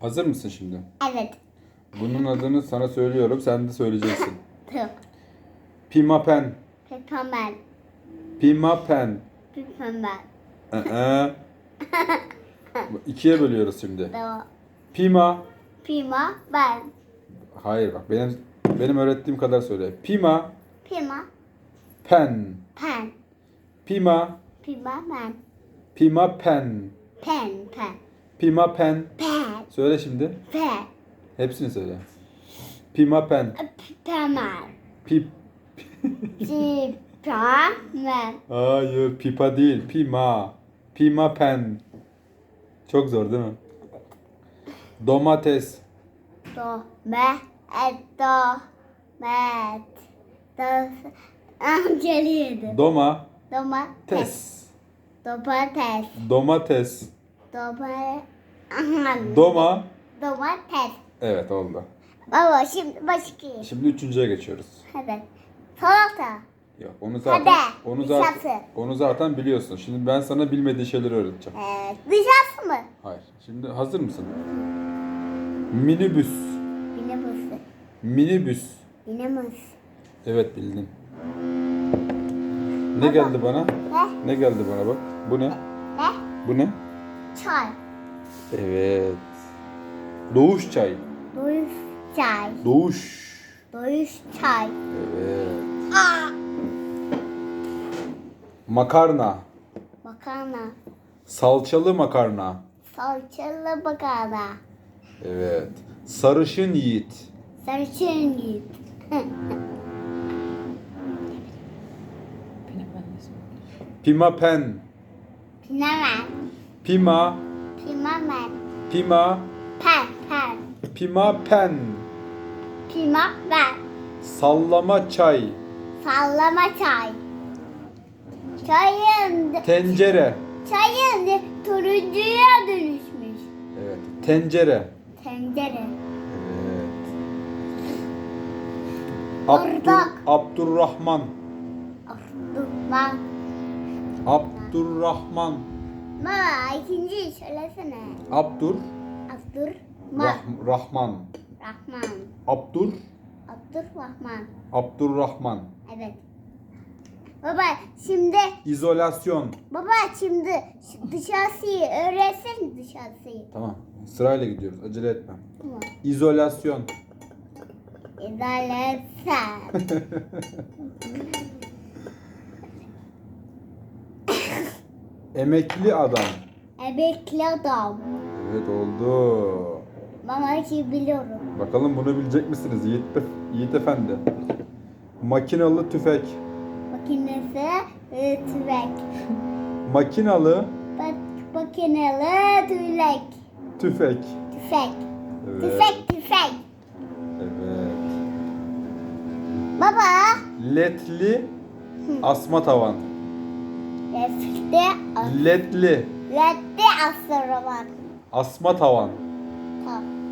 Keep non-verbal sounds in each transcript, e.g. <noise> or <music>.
Hazır mısın şimdi? Evet. Bunun adını sana söylüyorum. Sen de söyleyeceksin. <laughs> Tı. Pimapen. Peppermint. Pimapen. Peppermint. Ee. <laughs> İkiye bölüyoruz şimdi. Do. Pima. Pima. Ben. Hayır bak benim benim öğrettiğim kadar söyle. Pima. Pima. Pen. Pen. Pima. Pima. Ben. Pima pen. Pen. Pen. Pima pen. Pen. Söyle şimdi. Pen. Hepsini söyle. Pima pen. Peppermint. Pip. Peppermint. Hayır pipa değil. Pima. Pima pen. Çok zor değil mi? Domates. Do. Me. Et. Do. Met. Do. Angeliydi. Doma. Domates. Tes. Domates. Domates. Domates. Doma. Domates. Evet oldu. Baba şimdi başka. Şimdi üçüncüye geçiyoruz. Hadi. Salata. Yok onu zaten Hadi, onu dışarısı. zaten onu zaten biliyorsun. Şimdi ben sana bilmediğin şeyleri öğreteceğim. Ee, dışarısı mı? Hayır. Şimdi hazır mısın? Minibüs. Minibüs. Yine mısır. Evet bildin. Ne geldi bana? Ne? Ne geldi bana bak? Bu ne? Ne? Bu ne? Çay. Evet. Doğuş çay. Doyuş çay. Doğuş. Doyuş çay. Evet. Aa! Makarna. Makarna. Salçalı makarna. Salçalı makarna. Evet. Sarışın yiğit. Sarışın git. <laughs> Pima pen. Pima. Pimamen. Pima. Pen. Pen. Pima pen. Pima ben. Sallama çay. Sallama çay. Çayın, Tencere. çayın turuncuya dönüşmüş. Evet. Tencere. Tencere. Evet. Abdur. Abdurrahman. Abdurrahman. Abdurrahman. Baba ikinciyi söylesene. Abdur. Abdurrahman. Rah- Rahman. Rahman. Abdur. Abdurrahman. Abdurrahman. Evet. Baba şimdi İzolasyon. baba şimdi dışarısıyı öğretsin dışarısıyı. Tamam. Sırayla gidiyoruz. Acele etme. Tamam. İzolasyon. İlerlersen. <laughs> <laughs> Emekli adam. Emekli adam. Evet oldu. Baba ki biliyorum. Bakalım bunu bilecek misiniz Yiğit, Yiğit Efendi? Makinalı tüfek. Makinesi e, tüfek. Makinalı Bak makineli tüfek. tüfek. Tüfek. Evet. Tüfek tüfek. Evet. Baba. Ledli asma tavan. Lefte Ledli Lefte asırman. asma tavan.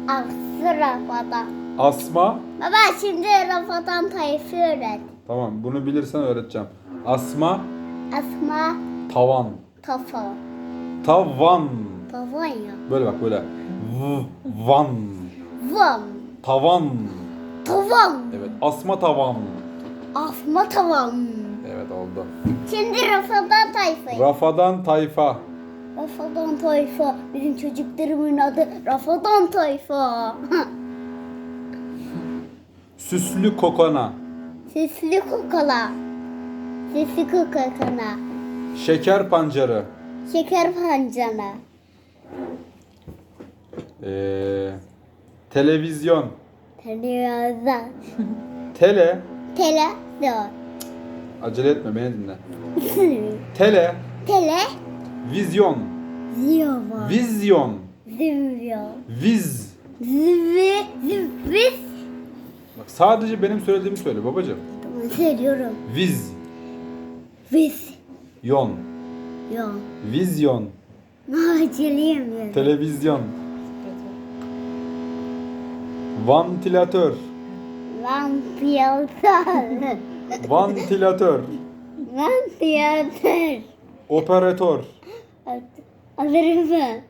Asırmadan. Asma. Baba şimdi Rafadan tayfı öğret. Tamam bunu bilirsen öğreteceğim. Asma Asma tavan. kafa. Tavan. Tavan ya. Böyle bak böyle. V- van. Van. Tavan. Tavan. Evet asma tavan. Asma tavan. Evet oldu. Şimdi Rafadan tayfı. Rafadan tayfa. Rafadan tayfa. Bizim çocuklarımın adı Rafadan tayfa. <laughs> Süslü kokona. Sesli kokala. Sesli kokakana. Şeker pancarı. Şeker pancana. Ee, televizyon. Televizyon. Tele. Televizyon. Acele etme beni dinle. <laughs> Tele. Tele. Vizyon. Ziyova. Vizyon. Zivyo. Viz. Zivvi. Bak sadece benim söylediğimi söyle babacığım. Tamam söylüyorum. Viz. Viz. Yon. Yok. Vizyon. Aceleyim Televizyon. Vantilatör. Vampiyatör. Vantilatör. Vampiyatör. Operatör. Alırım mı?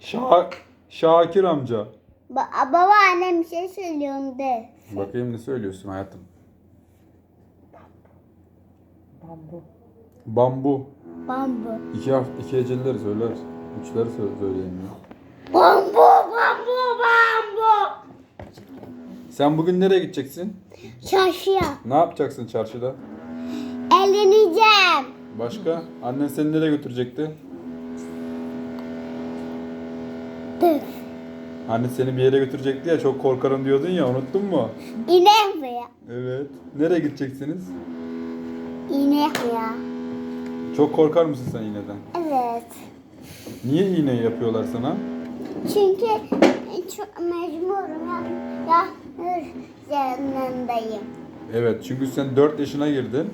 Şa Şakir amca. Ba- baba annem bir şey söylüyor de. Bakayım ne söylüyorsun hayatım. Bambu. Bambu. İki, hafta, iki heceleri söyler. Üçleri sö- söyleyemiyor. Bambu, bambu, bambu. Sen bugün nereye gideceksin? Çarşıya. Ne yapacaksın çarşıda? Eğleneceğim. Başka? Annen seni nereye götürecekti? Dur. Anne seni bir yere götürecekti ya çok korkarım diyordun ya unuttun mu? İnek ya? Evet. Nereye gideceksiniz? İnek ya? Çok korkar mısın sen iğneden? Evet. Niye iğne yapıyorlar sana? Çünkü çok mecburum ya. Ya yanındayım. Evet çünkü sen 4 yaşına girdin.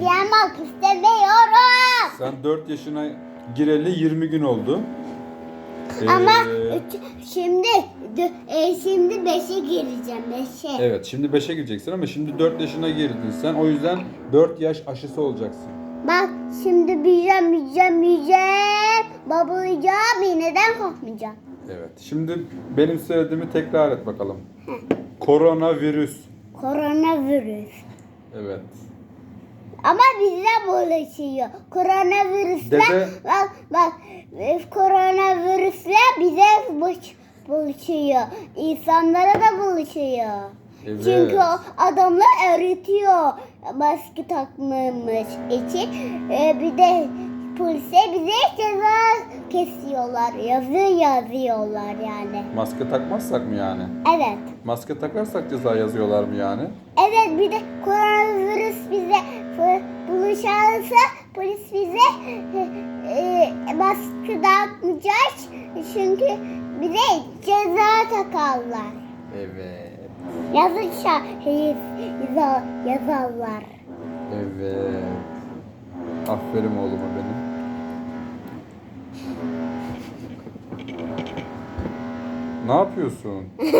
Gelmek istemiyorum. Sen 4 yaşına gireli 20 gün oldu. Ee, Ama şimdi e, şimdi 5'e gireceğim 5'e. Evet şimdi 5'e gireceksin ama şimdi 4 yaşına girdin sen. O yüzden 4 yaş aşısı olacaksın. Bak şimdi büyüyeceğim büyüyeceğim büyüyeceğim. Babalayacağım iğneden korkmayacağım. Evet. Şimdi benim söylediğimi tekrar et bakalım. Koronavirüs. Koronavirüs. Evet. Ama bize bulaşıyor. Koronavirüsler Dede- bak bak e, koronavirüsler bize bulaşıyor. İnsanlara da bulaşıyor. Evet. Çünkü o adamlar eritiyor maske takmamış için. E, bir de polise bize ceza kesiyorlar. Yazı yazıyorlar yani. Maske takmazsak mı yani? Evet. Maske takarsak ceza yazıyorlar mı yani? Evet bir de koronavirüs bize bulaşarsa polis bize e, e, maske dağıtmayacak çünkü bize ceza takarlar. Evet. Yazışa yaza, yazarlar. Evet. Aferin oğluma benim. Ne yapıyorsun? <laughs>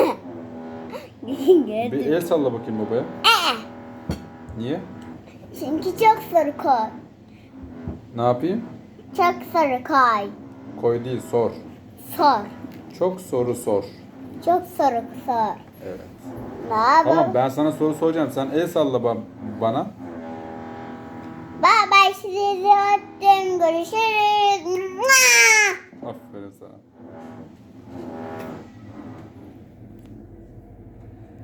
Bir el salla bakayım babaya. Niye? Çünkü çok soru koy. Ne yapayım? Çok soru koy. Koy değil sor. Sor. Çok soru sor. Çok soru sor. Evet. Ne yapalım? Tamam ben sana soru soracağım. Sen el salla ba- bana. Bye sizi öptüm. Görüşürüz. Mua! Aferin sana.